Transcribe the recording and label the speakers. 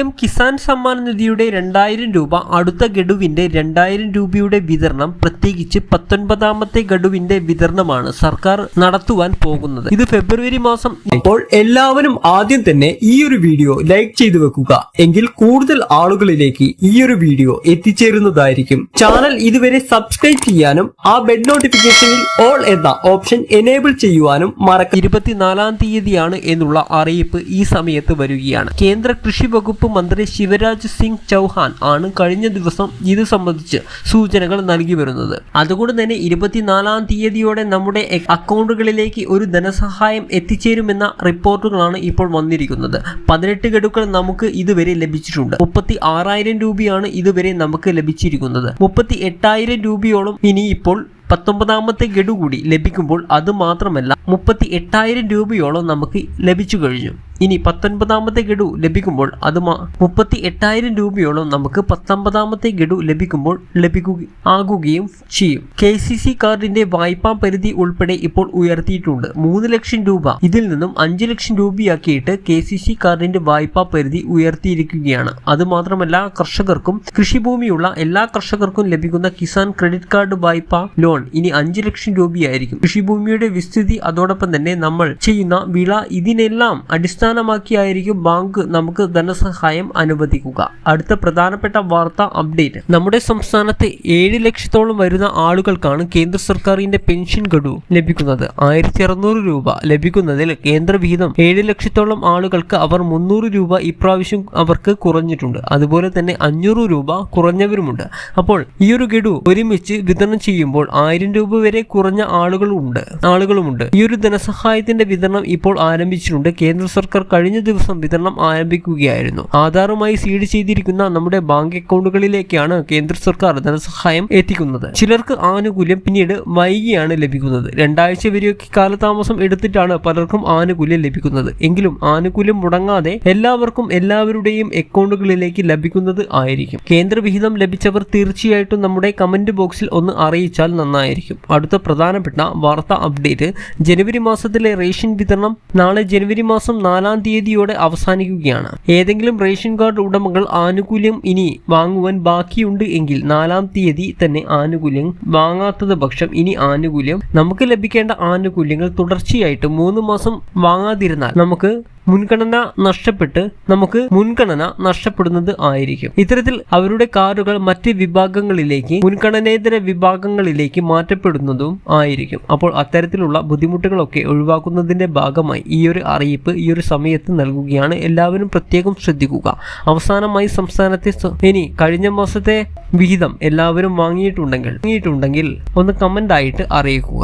Speaker 1: M Kisan Samman നിധിയുടെ രണ്ടായിരം രൂപ അടുത്ത ഗഡുവിന്റെ രണ്ടായിരം രൂപയുടെ വിതരണം പ്രത്യേകിച്ച് പത്തൊൻപതാമത്തെ ഗഡുവിന്റെ വിതരണമാണ് സർക്കാർ നടത്തുവാൻ പോകുന്നത്. ഇത് ഫെബ്രുവരി മാസം.
Speaker 2: ഇപ്പോൾ എല്ലാവരും ആദ്യം തന്നെ ഈ ഒരു വീഡിയോ ലൈക്ക് ചെയ്തു വെക്കുക. എങ്കിൽ കൂടുതൽ ആളുകളിലേക്ക് ഈ ഒരു വീഡിയോ എത്തിച്ചേരുന്നതായിരിക്കും. ചാനൽ ഇതുവരെ സബ്സ്ക്രൈബ് ചെയ്യാനും ആ ബെഡ് നോട്ടിഫിക്കേഷനിൽ ഓൾ എന്ന ഓപ്ഷൻ എനേബിൾ ചെയ്യുവാനും മറക്ക
Speaker 1: ഇരുപത്തിനാലാം തീയതിയാണ് എന്നുള്ള അറിയിപ്പ് ഈ സമയത്ത് വരികയാണ്. കേന്ദ്ര കൃഷി വകുപ്പ് മന്ത്രി ശിവരാജ് സിംഗ് ചൗഹാൻ ആണ് കഴിഞ്ഞ ദിവസം ഇത് സംബന്ധിച്ച് സൂചനകൾ നൽകി വരുന്നത്. അതുകൊണ്ട് തന്നെ ഇരുപത്തിനാലാം തീയതിയോടെ നമ്മുടെ അക്കൗണ്ടുകളിലേക്ക് ഒരു ധനസഹായം എത്തിച്ചേരുമെന്ന റിപ്പോർട്ടുകളാണ് ഇപ്പോൾ വന്നിരിക്കുന്നത്. പതിനെട്ട് ഗഡുക്കൾ നമുക്ക് ഇതുവരെ ലഭിച്ചിട്ടുണ്ട്. മുപ്പത്തി ആറായിരം രൂപയാണ് ഇതുവരെ നമുക്ക് ലഭിച്ചിരിക്കുന്നത്. മുപ്പത്തി എട്ടായിരം രൂപയോളം ഇനി ഇപ്പോൾ പത്തൊമ്പതാമത്തെ ഗഡു കൂടി ലഭിക്കുമ്പോൾ അത് മാത്രമല്ല മുപ്പത്തി എട്ടായിരം രൂപയോളം നമുക്ക് ലഭിച്ചു കഴിഞ്ഞു. ഇനി പത്തൊൻപതാമത്തെ ഗഡു ലഭിക്കുമ്പോൾ അത് മുപ്പത്തി എട്ടായിരം രൂപയോളം നമുക്ക് പത്തൊമ്പതാമത്തെ ഗഡു ലഭിക്കുമ്പോൾ ലഭിക്കുക ആകുകയും ചെയ്യും. കെ സി സി കാർഡിന്റെ വായ്പാ പരിധി ഉൾപ്പെടെ ഇപ്പോൾ ഉയർത്തിയിട്ടുണ്ട്. മൂന്ന് ലക്ഷം രൂപ. ഇതിൽ നിന്നും അഞ്ച് ലക്ഷം രൂപയാക്കിയിട്ട് കെ സി സി കാർഡിന്റെ വായ്പാ പരിധി ഉയർത്തിയിരിക്കുകയാണ്. അതുമാത്രമല്ല കർഷകർക്കും കൃഷിഭൂമിയുള്ള എല്ലാ കർഷകർക്കും ലഭിക്കുന്ന കിസാൻ ക്രെഡിറ്റ് കാർഡ് വായ്പ ലോൺ ഇനി അഞ്ച് ലക്ഷം രൂപയായിരിക്കും. കൃഷിഭൂമിയുടെ വിസ്തൃതി അതോടൊപ്പം തന്നെ നമ്മൾ ചെയ്യുന്ന വിള ഇതിനെല്ലാം അടിസ്ഥാനമാക്കിയായിരിക്കും ബാങ്ക് നമുക്ക് ധനസഹായം അനുവദിക്കുക. അടുത്ത പ്രധാനപ്പെട്ട വാർത്താ അപ്ഡേറ്റ്. നമ്മുടെ സംസ്ഥാനത്തെ ഏഴ് ലക്ഷത്തോളം വരുന്ന ആളുകൾക്കാണ് കേന്ദ്ര സർക്കാരിന്റെ പെൻഷൻ ഗഡു ലഭിക്കുന്നത്. ആയിരത്തി അറുന്നൂറ് രൂപ ലഭിക്കുന്നതിൽ കേന്ദ്ര വിഹിതം ഏഴ് ലക്ഷത്തോളം ആളുകൾക്ക് അവർ മുന്നൂറ് രൂപ ഇപ്രാവശ്യം അവർക്ക് കുറഞ്ഞിട്ടുണ്ട്. അതുപോലെ തന്നെ അഞ്ഞൂറ് രൂപ കുറഞ്ഞവരുമുണ്ട്. അപ്പോൾ ഈ ഒരു ഗഡു ഒരുമിച്ച് വിതരണം ചെയ്യുമ്പോൾ ആയിരം രൂപ വരെ കുറഞ്ഞ ആളുകളുണ്ട് ആളുകളുമുണ്ട്. ഈ ഒരു ധനസഹായത്തിന്റെ വിതരണം ഇപ്പോൾ ആരംഭിച്ചിട്ടുണ്ട് കേന്ദ്ര സർക്കാർ കഴിഞ്ഞ ദിവസം വിതരണം ആരംഭിക്കുകയായിരുന്നു. ആധാറുമായി സീഡ് ചെയ്തിരിക്കുന്ന നമ്മുടെ ബാങ്ക് അക്കൗണ്ടുകളിലേക്കാണ് കേന്ദ്ര സർക്കാർ ധനസഹായം എത്തിക്കുന്നത്. ചിലർക്ക് ആനുകൂല്യം പിന്നീട് വൈകിയാണ് ലഭിക്കുന്നത്. രണ്ടാഴ്ച വരെയൊക്കെ കാലതാമസം എടുത്തിട്ടാണ് പലർക്കും ആനുകൂല്യം ലഭിക്കുന്നത്. എങ്കിലും ആനുകൂല്യം മുടങ്ങാതെ എല്ലാവർക്കും എല്ലാവരുടെയും അക്കൗണ്ടുകളിലേക്ക് ലഭിക്കുന്നത് ആയിരിക്കും. കേന്ദ്ര വിഹിതം ലഭിച്ചവർ തീർച്ചയായിട്ടും നമ്മുടെ കമന്റ് ബോക്സിൽ ഒന്ന് അറിയിച്ചാൽ നന്നായിരിക്കും. അടുത്ത പ്രധാനപ്പെട്ട വാർത്താ അപ്ഡേറ്റ്. ജനുവരി മാസത്തിലെ റേഷൻ വിതരണം നാളെ ജനുവരി മാസം നാലാം തീയതിയോടെ അവസാനിക്കുകയാണ്. ഏതെങ്കിലും റേഷൻ കാർഡ് ഉടമകൾ ആനുകൂല്യം ഇനി വാങ്ങുവാൻ ബാക്കിയുണ്ട് എങ്കിൽ നാലാം തീയതി തന്നെ ആനുകൂല്യം വാങ്ങാത്തത് പക്ഷം ഇനി ആനുകൂല്യം നമുക്ക് ലഭിക്കേണ്ട ആനുകൂല്യങ്ങൾ തുടർച്ചയായിട്ട് മൂന്ന് മാസം വാങ്ങാതിരുന്നാൽ നമുക്ക് മുൻഗണന നഷ്ടപ്പെട്ട് നമുക്ക് മുൻഗണന നഷ്ടപ്പെടുന്നത് ആയിരിക്കും. ഇത്തരത്തിൽ അവരുടെ കാറുകൾ മറ്റ് വിഭാഗങ്ങളിലേക്ക് മുൻഗണനേതര വിഭാഗങ്ങളിലേക്ക് മാറ്റപ്പെടുന്നതും ആയിരിക്കും. അപ്പോൾ അത്തരത്തിലുള്ള ബുദ്ധിമുട്ടുകളൊക്കെ ഒഴിവാക്കുന്നതിന്റെ ഭാഗമായി ഈ ഒരു അറിയിപ്പ് ഈ ഒരു സമയത്ത് നൽകുകയാണ്. എല്ലാവരും പ്രത്യേകം ശ്രദ്ധിക്കുക. അവസാനമായി സംസ്ഥാനത്തെ ഇനി കഴിഞ്ഞ മാസത്തെ വിഹിതം എല്ലാവരും വാങ്ങിയിട്ടുണ്ടെങ്കിൽ വാങ്ങിയിട്ടുണ്ടെങ്കിൽ ഒന്ന് കമന്റ് ആയിട്ട് അറിയിക്കുക.